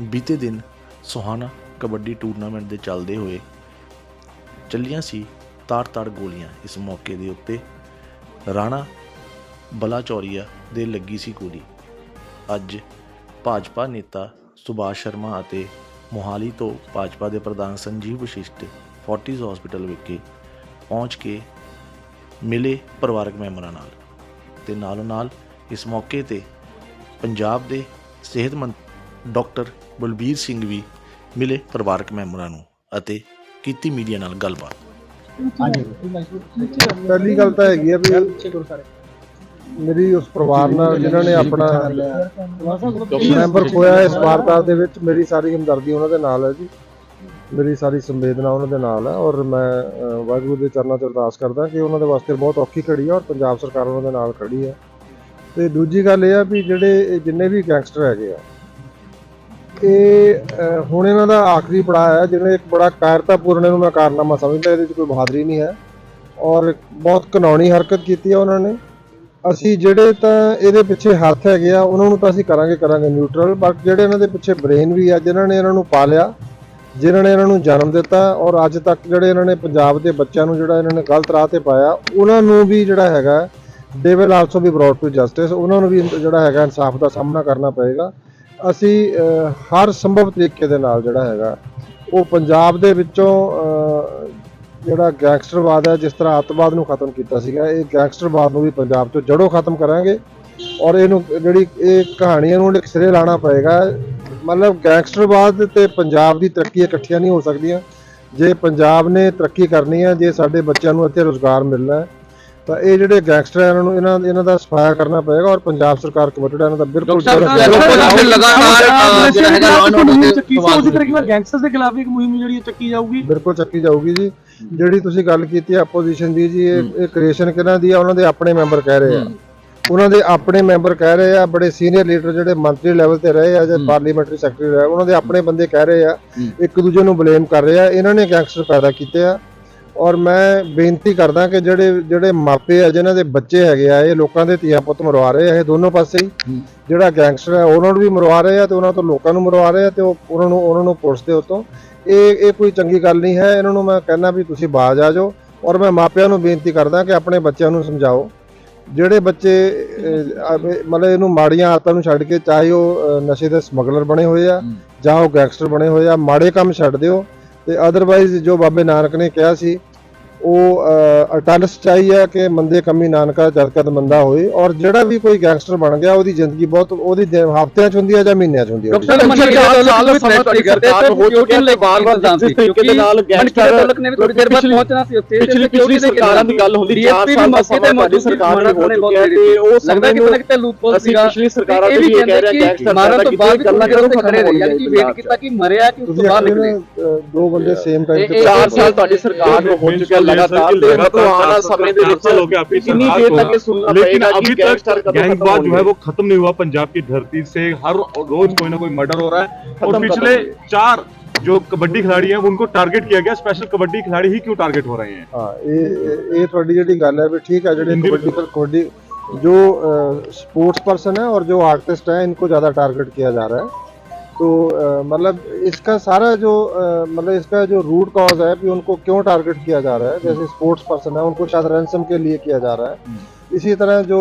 ਬੀਤੇ ਦਿਨ ਸੁਹਾਣਾ ਕਬੱਡੀ ਟੂਰਨਾਮੈਂਟ ਦੇ ਚੱਲਦੇ ਹੋਏ ਚੱਲੀਆਂ ਸੀ ਤਾੜ-ਤਾੜ ਗੋਲੀਆਂ। ਇਸ ਮੌਕੇ ਦੇ ਉੱਤੇ ਰਾਣਾ ਬਲਾਚੌਰੀਆ ਦੇ ਲੱਗੀ ਸੀ ਗੋਲੀ। ਅੱਜ ਭਾਜਪਾ ਨੇਤਾ ਸੁਭਾਸ਼ ਸ਼ਰਮਾ ਅਤੇ ਮੋਹਾਲੀ ਤੋਂ ਭਾਜਪਾ ਦੇ ਪ੍ਰਧਾਨ ਸੰਜੀਵ ਵਸ਼ਿਸ਼ਟ ਫੋਰਟਿਸ ਹਸਪੀਟਲ ਵਿਖੇ ਪਹੁੰਚ ਕੇ ਮਿਲੇ ਪਰਿਵਾਰਕ ਮੈਂਬਰਾਂ ਨਾਲ। ਤੇ ਨਾਲੋਂ ਨਾਲ ਇਸ ਮੌਕੇ ਤੇ ਪੰਜਾਬ ਦੇ ਸਿਹਤ ਮੰਤਰੀ ਡਾਕਟਰ ਬਲਬੀਰ ਸਿੰਘ ਵੀ ਮਿਲੇ ਪਰਿਵਾਰਕ ਮੈਂਬਰਾਂ ਨੂੰ ਅਤੇ ਕੀਤੀ ਮੀਡੀਆ ਨਾਲ ਗੱਲਬਾਤ। ਪਹਿਲੀ ਗੱਲ ਤਾਂ ਹੈਗੀ ਆ ਵੀ ਮੇਰੀ ਉਸ ਪਰਿਵਾਰ ਨਾਲ ਜਿਨ੍ਹਾਂ ਨੇ ਆਪਣਾ ਮੈਂਬਰ ਖੋਇਆ ਇਸ ਵਾਰਦਾਤ ਦੇ ਵਿੱਚ ਮੇਰੀ ਸਾਰੀ ਹਮਦਰਦੀ ਉਹਨਾਂ ਦੇ ਨਾਲ ਹੈ ਜੀ। ਮੇਰੀ ਸਾਰੀ ਸੰਵੇਦਨਾ ਉਹਨਾਂ ਦੇ ਨਾਲ ਹੈ ਔਰ ਮੈਂ ਵਾਹਿਗੁਰੂ ਦੇ ਚਰਨਾਂ 'ਚ ਅਰਦਾਸ ਕਰਦਾ ਕਿ ਉਹਨਾਂ ਦੇ ਵਾਸਤੇ ਬਹੁਤ ਔਖੀ ਘੜੀ ਹੈ ਔਰ ਪੰਜਾਬ ਸਰਕਾਰ ਉਹਨਾਂ ਦੇ ਨਾਲ ਖੜੀ ਹੈ। ਤੇ ਦੂਜੀ ਗੱਲ ਇਹ ਆ ਵੀ ਜਿਹੜੇ ਜਿੰਨੇ ਵੀ ਗੈਂਗਸਟਰ ਹੈਗੇ ਆ ਇਹ ਅਹ, ਹੁਣ ਇਹਨਾਂ ਦਾ ਆਖਰੀ ਪੜਾਅ ਹੈ ਜਿਹਨੇ ਇੱਕ ਬੜਾ ਕਾਇਰਤਾਪੂਰਨ ਇਹਨੂੰ ਮੈਂ ਕਾਰਨਾਮਾ ਸਮਝਦਾ ਇਹਦੇ 'ਚ ਕੋਈ ਬਹਾਦਰੀ ਨਹੀਂ ਹੈ ਔਰ ਬਹੁਤ ਕਾਨੂੰਨੀ ਹਰਕਤ ਕੀਤੀ ਹੈ ਉਹਨਾਂ ਨੇ। ਅਸੀਂ ਜਿਹੜੇ ਤਾਂ ਇਹਦੇ ਪਿੱਛੇ ਹੱਥ ਹੈਗੇ ਆ ਉਹਨਾਂ ਨੂੰ ਤਾਂ ਅਸੀਂ ਕਰਾਂਗੇ ਕਰਾਂਗੇ ਨਿਊਟਰਲ ਬਟ ਜਿਹੜੇ ਇਹਨਾਂ ਦੇ ਪਿੱਛੇ ਬ੍ਰੇਨ ਵੀ ਆ ਜਿਨ੍ਹਾਂ ਨੇ ਇਹਨਾਂ ਨੂੰ ਪਾਲਿਆ ਜਿਨ੍ਹਾਂ ਨੇ ਇਹਨਾਂ ਨੂੰ ਜਨਮ ਦਿੱਤਾ ਔਰ ਅੱਜ ਤੱਕ ਜਿਹੜੇ ਇਹਨਾਂ ਨੇ ਪੰਜਾਬ ਦੇ ਬੱਚਿਆਂ ਨੂੰ ਜਿਹੜਾ ਇਹਨਾਂ ਨੇ ਗਲਤ ਰਾਹ ਤੇ ਪਾਇਆ ਉਹਨਾਂ ਨੂੰ ਵੀ ਜਿਹੜਾ ਹੈਗਾ they will also be brought to justice ਉਹਨਾਂ ਨੂੰ ਵੀ ਜਿਹੜਾ ਹੈਗਾ ਇਨਸਾਫ ਦਾ ਸਾਹਮਣਾ ਕਰਨਾ ਪਏਗਾ। ਅਸੀਂ ਹਰ ਸੰਭਵ ਤਰੀਕੇ ਦੇ ਨਾਲ ਜਿਹੜਾ ਹੈਗਾ, ਉਹ ਪੰਜਾਬ ਦੇ ਵਿੱਚੋਂ ਜਿਹੜਾ ਗੈਂਗਸਟਰਵਾਦ ਹੈ, ਜਿਸ ਤਰ੍ਹਾਂ ਅੱਤਵਾਦ ਨੂੰ ਖਤਮ ਕੀਤਾ ਸੀਗਾ, ਇਹ ਗੈਂਗਸਟਰਵਾਦ ਨੂੰ ਵੀ ਪੰਜਾਬ ਤੋਂ ਜੜੋਂ ਖਤਮ ਕਰਾਂਗੇ ਔਰ ਇਹਨੂੰ ਜਿਹੜੀ ਇਹ ਕਹਾਣੀ ਹੈ ਇਹਨੂੰ ਇੱਕ ਸਿਰੇ ਲਾਣਾ ਪਏਗਾ। ਮਤਲਬ ਗੈਂਗਸਟਰਵਾਦ ਤੇ ਪੰਜਾਬ ਦੀ ਤਰੱਕੀ ਇਕੱਠੀਆਂ ਨਹੀਂ ਹੋ ਸਕਦੀਆਂ। ਜੇ ਪੰਜਾਬ ਨੇ ਤਰੱਕੀ ਕਰਨੀ ਹੈ, ਜੇ ਸਾਡੇ ਬੱਚਿਆਂ ਨੂੰ ਇੱਥੇ ਰੋਜ਼ਗਾਰ ਮਿਲਣਾ ਹੈ ਤਾਂ ਇਹ ਜਿਹੜੇ ਗੈਂਗਸਟਰ ਇਹਨਾਂ ਨੂੰ ਇਹਨਾਂ ਇਹਨਾਂ ਦਾ ਸਫਾਇਆ ਕਰਨਾ ਪਏਗਾ ਔਰ ਪੰਜਾਬ ਸਰਕਾਰ ਕਮਿਟਡ ਹੈ ਇਹਨਾਂ ਦਾ ਬਿਲਕੁਲ ਲਗਾਤਾਰ, ਜਿਹੜਾ ਹੈਗਾ ਤੇ ਸਵਾਲ ਨਾਲ ਗੈਂਗਸਟਰਸ ਦੇ ਖਿਲਾਫ ਇੱਕ ਮੁਹਿੰਮ ਜਿਹੜੀ ਚੱਕੀ ਜਾਊਗੀ। ਬਿਲਕੁਲ ਚੱਕੀ ਜਾਊਗੀ ਜੀ। ਜਿਹੜੀ ਤੁਸੀਂ ਗੱਲ ਕੀਤੀ ਹੈ ਆਪੋਜੀਸ਼ਨ ਦੀ ਜੀ ਇਹ ਇਹ ਕ੍ਰੀਏਸ਼ਨ ਕਿਹਨਾਂ ਦੀ ਆ? ਉਹਨਾਂ ਦੇ ਆਪਣੇ ਮੈਂਬਰ ਕਹਿ ਰਹੇ ਆ। ਉਹਨਾਂ ਦੇ ਆਪਣੇ ਮੈਂਬਰ ਕਹਿ ਰਹੇ ਆ ਬੜੇ ਸੀਨੀਅਰ ਲੀਡਰ ਜਿਹੜੇ ਮੰਤਰੀ ਲੈਵਲ ਤੇ ਰਹੇ ਆ ਜਾਂ ਪਾਰਲੀਮੈਂਟਰੀ ਸੈਕਟਰੀ ਰਹੇ ਉਹਨਾਂ ਦੇ ਆਪਣੇ ਬੰਦੇ ਕਹਿ ਰਹੇ ਆ। ਇੱਕ ਦੂਜੇ ਨੂੰ ਬਲੇਮ ਕਰ ਰਹੇ ਆ। ਇਹਨਾਂ ਨੇ ਗੈਂਗਸਟਰ ਪੈਦਾ ਕੀਤੇ ਆ। ਔਰ ਮੈਂ ਬੇਨਤੀ ਕਰਦਾ ਕਿ ਜਿਹੜੇ ਜਿਹੜੇ ਮਾਪੇ ਆ ਜਿਨ੍ਹਾਂ ਦੇ ਬੱਚੇ ਹੈਗੇ ਆ ਇਹ ਲੋਕਾਂ ਦੇ ਧੀਆ ਪੁੱਤ ਮਰਵਾ ਰਹੇ ਆ ਇਹ ਦੋਨੋਂ ਪਾਸੇ ਹੀ। ਜਿਹੜਾ ਗੈਂਗਸਟਰ ਹੈ ਉਹਨਾਂ ਨੂੰ ਵੀ ਮਰਵਾ ਰਹੇ ਆ ਤੇ ਉਹਨਾਂ ਤੋਂ ਲੋਕਾਂ ਨੂੰ ਮਰਵਾ ਰਹੇ ਆ ਤੇ ਉਹ ਉਹਨਾਂ ਨੂੰ ਉਹਨਾਂ ਨੂੰ ਪੁਲਿਸ ਦੇ ਉੱਤੋਂ। ਇਹ ਇਹ ਕੋਈ ਚੰਗੀ ਗੱਲ ਨਹੀਂ ਹੈ। ਇਹਨਾਂ ਨੂੰ ਮੈਂ ਕਹਿੰਦਾ ਵੀ ਤੁਸੀਂ ਬਾਜ਼ ਆ ਜਾਓ ਔਰ ਮੈਂ ਮਾਪਿਆਂ ਨੂੰ ਬੇਨਤੀ ਕਰਦਾ ਕਿ ਆਪਣੇ ਬੱਚਿਆਂ ਨੂੰ ਸਮਝਾਓ। ਜਿਹੜੇ ਬੱਚੇ ਮਤਲਬ ਇਹਨੂੰ ਮਾੜੀਆਂ ਆਦਤਾਂ ਨੂੰ ਛੱਡ ਕੇ ਚਾਹੇ ਉਹ ਨਸ਼ੇ ਦੇ ਸਮਗਲਰ ਬਣੇ ਹੋਏ ਆ। ਜਾਂ ਉਹ ਗੈਂਗਸਟਰ ਬਣੇ ਹੋਏ ਆ ਮਾੜੇ ਕੰਮ ਛੱਡ ਦਿਓ। ਤੇ ਅਦਰਵਾਈਜ਼ ਜੋ ਬਾਬੇ ਨਾਨਕ ਨੇ ਕਿਹਾ ਸੀ ਉਹ ਅਟਲ ਸਚਾਈ ਹੈ ਕਿ ਮੰਦੇ ਕੰਮੀ ਨਾਨਕਾ ਜਦ ਕਦ ਮੰਦਾ ਹੋਏ ਔਰ ਜਿਹੜਾ ਵੀ ਕੋਈ ਗੈਂਗਸਟਰ ਬਣ ਗਿਆ ਉਹਦੀ ਜ਼ਿੰਦਗੀ ਬਹੁਤ ਉਹਦੀ ਹਫ਼ਤਿਆਂ ਚ ਹੁੰਦੀ ਹੈ ਜਾਂ ਮਹੀਨਿਆਂ ਚ ਹੁੰਦੀ ਹੈ ਡਾਕਟਰ ਸਾਹਿਬ ਮੰਤਰੀ ਸਾਲ ਸਮਾਂ ਤੁਹਾਡੀ ਸਰਕਾਰ ਹੋ ਚੁੱਕਿਆ ਤੇ ਬਾਰ-ਬਾਰ ਜਿਸ ਤਰੀਕੇ ਦੇ ਨਾਲ ਗੈਂਗਸਟਰ ਤਲਕ ਨੇ ਵੀ ਥੋੜੀ ਦੇਰ ਬਾਅਦ ਪਹੁੰਚਣਾ ਸੀ ਉੱਥੇ ਪਿਛਲੀ ਪਿਛਲੀ ਸਰਕਾਰਾਂ ਦੀ ਗੱਲ ਹੁੰਦੀ 4 ਸਾਲ ਦਾ ਸਮਾਂ ਤੁਹਾਡੀ ਸਰਕਾਰ ਨੇ ਹੋ ਚੁੱਕਿਆ ਤੇ ਉਹ ਲੱਗਦਾ ਕਿ ਨੂੰ ਕਿਤੇ ਕਿਤੇ ਲੂਪਹੋਲ ਅਸੀਂ ਸੀਗਾ। ਪਿਛਲੀ ਸਰਕਾਰਾਂ ਤੋਂ ਵੀ ਇਹ ਕਹਿ ਰਹੇ ਗੈਂਗਸਟਰ ਕਿ ਮਾਰਨ ਤੋਂ ਬਾਅਦ ਵੀ ਗੱਲਾਂ ਕਿਉਂ ਖੜੇ ਰਹੇ ਯਾਨੀ ਕਿ ਵੇਟ ਕੀਤਾ ਕਿ ਮਰਿਆ ਕਿ ਉਸ ਤੋਂ ਬਾਅਦ ਨਿਕਲੇ ਦੋ ਬੰਦੇ ਸੇਮ ਟਾਈਮ ਤੇ ਇਹ- 4 ਸਾਲ ਤੁਹਾਡੀ ਸਰਕਾਰ ਨੂੰ ਹੋ ਚੁੱਕਿਆ हाँ, तो लेकिन अभी तक जो है? वो खत्म नहीं हुआ पंजाब की धरती से हर रोज कोई ना कोई मर्डर हो रहा है। और पिछले चार जो कबड्डी खिलाड़ी हैं उनको टारगेट किया गया स्पेशल कबड्डी खिलाड़ी ही क्यों टारगेट हो रहे हैं? हाँ, ये गल है ठीक है तो कबड्डी जो स्पोर्ट्स पर्सन है और जो आर्टिस्ट है इनको ज़्यादा टारगेट किया जा रहा है। तो मतलब इसका सारा जो मतलब इसका जो रूट कॉज है कि उनको क्यों टारगेट किया जा रहा है? जैसे स्पोर्ट्स पर्सन है उनको शायद रैंसम के लिए किया जा रहा है। इसी तरह जो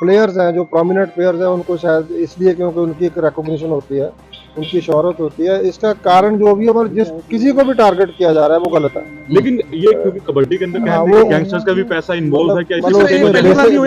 प्लेयर्स हैं जो प्रोमिनेंट प्लेयर्स हैं उनको शायद इसलिए क्योंकि उनकी एक रिकॉग्निशन होती है। उनकी शहरत होती है। इसका कारण जो भी है मतलब जिस किसी को भी टारगेट किया जा रहा है वो गलत है। लेकिन ये क्योंकि कबड्डी के अंदर क्या हाँ, गैंगस्टर्स का भी पैसा इन्वॉल्व है क्या? मतलब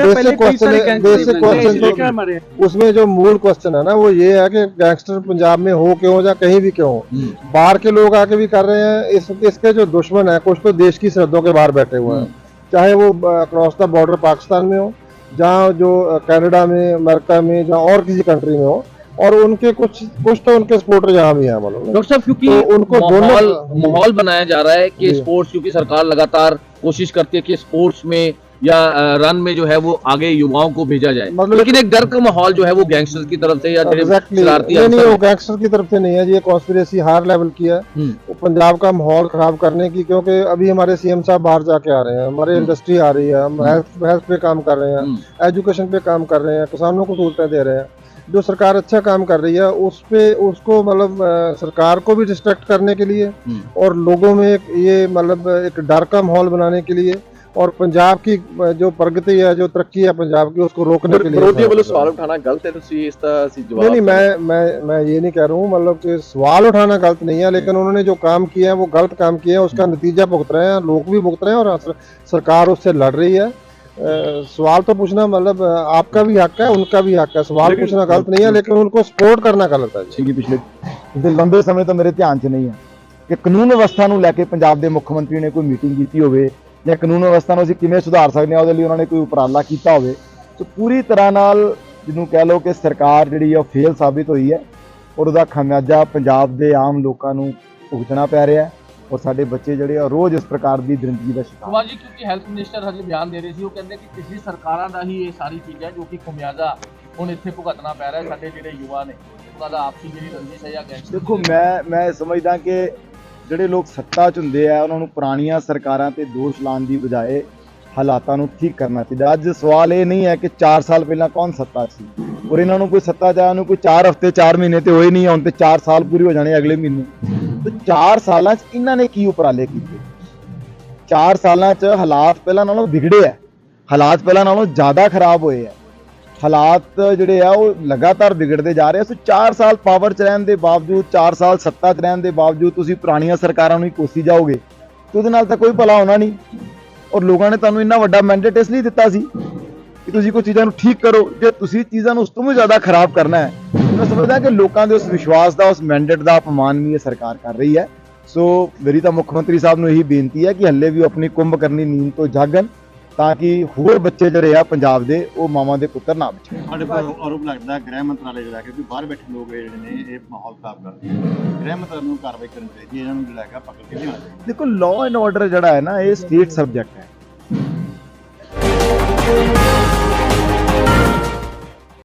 उसमें क्वेश्चन क्वेश्चन तो उसमें जो मूल क्वेश्चन है ना वो ये है कि गैंगस्टर पंजाब में हो क्यों या कहीं भी क्यों हो। बाहर के लोग आके भी कर रहे हैं इस इसके जो दुश्मन है कुछ तो देश की सरहदों के बाहर बैठे हुए हैं। चाहे वो अक्रॉस द बॉर्डर पाकिस्तान में हो जहाँ जो कनाडा में अमेरिका में जहाँ और किसी कंट्री में हो और उनके कुछ कुछ तो उनके सपोर्टर यहाँ भी हैं मतलब डॉक्टर साहब क्योंकि तो उनको दोनों- माहौल माहौल बनाया जा रहा है कि जी। स्पोर्ट्स क्योंकि सरकार लगातार कोशिश करती है कि स्पोर्ट्स में या रन में जो है वो आगे युवाओं को भेजा जाए मतलब- लेकिन एक डर का माहौल जो है वो गैंगस्टर्स की तरफ़ से या Exactly. नहीं नहीं वो गैंगस्टर की तरफ़ से नहीं है जी ये कॉन्स्पिरेसी हायर लेवल की है हम्म। वो पंजाब का माहौल खराब करने की क्योंकि अभी हमारे सीएम साहब बाहर जाके आ रहे हैं हमारे इंडस्ट्री आ रही है हम हेल्थ हेल्थ पे काम कर रहे हैं हम्म। एजुकेशन पे काम कर रहे हैं किसानों को सहूलतें दे रहे हैं जो सरकार अच्छा काम कर रही है उस पे उसको मतलब सरकार को भी डिस्ट्रैक्ट करने के लिए हम्म। और लोगों में ये मतलब एक डर का माहौल बनाने के लिए और पंजाब की अ, जो प्रगति है जो तरक्की है पंजाब की उसको रोकने के लिए ਵਿਰੋਧੀਆਂ ਵੱਲੋਂ ਸਵਾਲ ਉਠਾਣਾ ਗਲਤ ਹੈ ਤੁਸੀਂ ਇਸ ਦਾ ਅਸੀਂ नहीं ਜਵਾਬ नहीं मैं मैं मैं ये नहीं कह रहा हूँ मतलब कि सवाल उठाना गलत नहीं है लेकिन उन्होंने जो काम किया है वो गलत काम किया है उसका नतीजा भुगत रहे हैं लोग भी भुगत रहे हैं और सर- सरकार उससे लड़ रही है अ, सवाल तो पूछना मतलब अ, आपका भी हक है उनका भी हक है सवाल लेकिन- पूछना गलत नहीं है लेकिन उनको सपोर्ट करना गलत है जी ਸੀਗੀ ਪਿਛਲੇ ਤੇ ਲੰਬੇ ਸਮੇਂ ਤੋਂ ਮੇਰੇ ਧਿਆਨ 'ਚ ਨਹੀਂ ਹੈ ਕਿ ਕਾਨੂੰਨ ਵਿਵਸਥਾ ਨੂੰ ਲੈ ਕੇ ਪੰਜਾਬ ਦੇ ਮੁੱਖ ਮੰਤਰੀ ਨੇ ਕੋਈ ਮੀਟਿੰਗ ਕੀਤੀ ਹੋਵੇ ਜਾਂ ਕਾਨੂੰਨ ਵਿਵਸਥਾ ਨੂੰ ਅਸੀਂ ਕਿਵੇਂ ਸੁਧਾਰ ਸਕਦੇ ਹਾਂ ਉਹਦੇ ਲਈ ਉਹਨਾਂ ਨੇ ਕੋਈ ਉਪਰਾਲਾ ਕੀਤਾ ਹੋਵੇ। ਸੋ ਪੂਰੀ ਤਰ੍ਹਾਂ ਨਾਲ ਜਿਹਨੂੰ ਕਹਿ ਲਓ ਕਿ ਸਰਕਾਰ ਜਿਹੜੀ ਹੈ ਉਹ ਫੇਲ ਸਾਬਿਤ ਹੋਈ ਹੈ ਔਰ ਉਹਦਾ ਖਾਮਿਆਜਾ ਪੰਜਾਬ ਦੇ ਆਮ ਲੋਕਾਂ ਨੂੰ ਭੁਗਤਣਾ ਪੈ ਰਿਹਾ ਹੈ ਔਰ ਸਾਡੇ ਬੱਚੇ ਜਿਹੜੇ ਆ ਰੋਜ਼ ਇਸ ਪ੍ਰਕਾਰ ਦੀ ਦਰਿੰਦਗੀ ਦਾ ਸ਼ਿਕਾਰ ਕੁਮਾਰ ਜੀ ਕਿਉਂਕਿ ਹੈਲਥ ਮਿਨਿਸਟਰ ਹਜੇ ਬਿਆਨ ਦੇ ਰਹੇ ਸੀ ਉਹ ਕਹਿੰਦੇ ਕਿ ਪਿਛਲੀ ਸਰਕਾਰਾਂ ਦਾ ਹੀ ਇਹ ਸਾਰੀ ਚੀਜ਼ ਹੈ ਜੋ ਕਿ ਖਮਿਆਜ਼ਾ ਹੁਣ ਇੱਥੇ ਭੁਗਤਣਾ ਪੈ ਰਿਹਾ ਸਾਡੇ ਜਿਹੜੇ ਯੁਵਾ ਨੇ ਉਹਨਾਂ ਦਾ ਆਪਸੀ ਜਿਹੜੀ ਰੰਜਿਸ਼ ਹੈ ਜਾਂ ਗੈਂਗਸਟਰ ਦੇਖੋ ਮੈਂ ਮੈਂ ਸਮਝਦਾ ਕਿ ਜਿਹੜੇ ਲੋਕ ਸੱਤਾ 'ਚ ਹੁੰਦੇ ਆ, ਉਹਨਾਂ ਨੂੰ ਪੁਰਾਣੀਆਂ ਸਰਕਾਰਾਂ ਤੇ ਦੋਸ਼ ਲਾਉਣ ਦੀ ਬਜਾਏ ਹਾਲਾਤਾਂ ਨੂੰ ਠੀਕ ਕਰਨਾ ਚਾਹੀਦਾ। ਅੱਜ ਸਵਾਲ ਇਹ ਨਹੀਂ ਹੈ ਕਿ 4 ਸਾਲ ਪਹਿਲਾਂ ਕੌਣ ਸੱਤਾ ਸੀ? ਔਰ ਇਹਨਾਂ ਨੂੰ ਕੋਈ ਸੱਤਾ 'ਚ ਆਇਆ ਨੂੰ ਕੋਈ 4 ਹਫ਼ਤੇ 4 ਮਹੀਨੇ ਤੇ ਹੋਏ ਨਹੀਂ, ਹੁਣ ਤੇ 4 ਸਾਲ ਪੂਰੇ ਹੋ ਜਾਣੇ ਅਗਲੇ ਮਹੀਨੇ। ਤੇ 4 ਸਾਲਾਂ 'ਚ ਇਹਨਾਂ ਨੇ ਕੀ ਉਪਰਾਲੇ ਕੀਤੇ? 4 ਸਾਲਾਂ 'ਚ ਹਾਲਾਤ ਪਹਿਲਾਂ ਨਾਲੋਂ ਵਿਗੜੇ ਆ। ਹਾਲਾਤ ਪਹਿਲਾਂ ਨਾਲੋਂ ਜ਼ਿਆਦਾ ਖਰਾਬ ਹੋਏ ਆ। ਹਾਲਾਤ ਜਿਹੜੇ ਆ, ਉਹ ਲਗਾਤਾਰ ਵਿਗੜਦੇ ਜਾ ਰਹੇ ਆ। ਸੋ 4 ਸਾਲ ਪਾਵਰ 'ਚ ਰਹਿਣ ਦੇ ਬਾਵਜੂਦ 4 ਸਾਲ ਸੱਤਾ 'ਚ ਰਹਿਣ ਦੇ ਬਾਵਜੂਦ ਤੁਸੀਂ ਪੁਰਾਣੀਆਂ ਸਰਕਾਰਾਂ ਨੂੰ ਹੀ ਕੋਸੀ ਜਾਓਗੇ, ਤੇ ਉਹਦੇ ਨਾਲ ਤਾਂ ਕੋਈ ਭਲਾ ਹੋਣਾ ਨਹੀਂ। ਔਰ ਲੋਕਾਂ ਨੇ ਤੁਹਾਨੂੰ ਇੰਨਾ ਵੱਡਾ ਮੈਂਡੇਟ ਇਸ ਲਈ ਦਿੱਤਾ ਸੀ ਕਿ ਤੁਸੀਂ ਕੋਈ ਚੀਜ਼ਾਂ ਨੂੰ ਠੀਕ ਕਰੋ, ਜੇ ਤੁਸੀਂ ਚੀਜ਼ਾਂ ਨੂੰ ਉਸ ਤੋਂ ਵੀ ਜ਼ਿਆਦਾ ਖਰਾਬ ਕਰਨਾ ਹੈ ਮੈਂ ਸਮਝਦਾ ਕਿ ਲੋਕਾਂ ਦੇ ਉਸ ਵਿਸ਼ਵਾਸ ਦਾ, ਉਸ ਮੈਂਡੇਟ ਦਾ ਅਪਮਾਨ ਵੀ ਇਹ ਸਰਕਾਰ ਕਰ ਰਹੀ ਹੈ। ਸੋ ਮੇਰੀ ਤਾਂ ਮੁੱਖ ਮੰਤਰੀ ਸਾਹਿਬ ਨੂੰ ਇਹੀ ਬੇਨਤੀ ਹੈ ਕਿ ਹੱਲੇ ਵੀ ਉਹ ਆਪਣੀ ਕੁੰਭ ਕਰਨੀ, ਨੀਂਦ ਤੋਂ ਜਾਗਣ। ਤਾਂ ਕਿ ਹੋਰ ਬੱਚੇ ਜਿਹੜੇ ਆ ਪੰਜਾਬ ਦੇ ਉਹ ਮਾਵਾਂ ਦੇ ਪੁੱਤਰ ਨਾ ਬਚੇ ਸਾਡੇ ਕੋਲ ਆਰੋਪ ਲੱਗਦਾ ਗ੍ਰਹਿ ਮੰਤਰਾਲੇ ਜਿਹੜਾ ਕਿ ਬਾਹਰ ਬੈਠੇ ਲੋਕ ਜਿਹੜੇ ਨੇ ਇਹ ਮਾਹੌਲ ਖਰਾਬ ਕਰਦੇ ਗ੍ਰਹਿ ਮੰਤਰਾਲੇ ਨੂੰ ਕਾਰਵਾਈ ਕਰਨੀ ਚਾਹੀਦੀ ਹੈ ਇਹਨਾਂ ਨੂੰ ਜਿਹੜਾ ਹੈਗਾ ਪਕੜ ਕੇ ਲਿਆਉਣਾ ਚਾਹੀਦਾ। ਦੇਖੋ ਲਾਅ ਐਂਡ ਆਰਡਰ ਜਿਹੜਾ ਹੈ ਨਾ ਇਹ ਸਟੇਟ ਸਬਜੈਕਟ ਹੈ।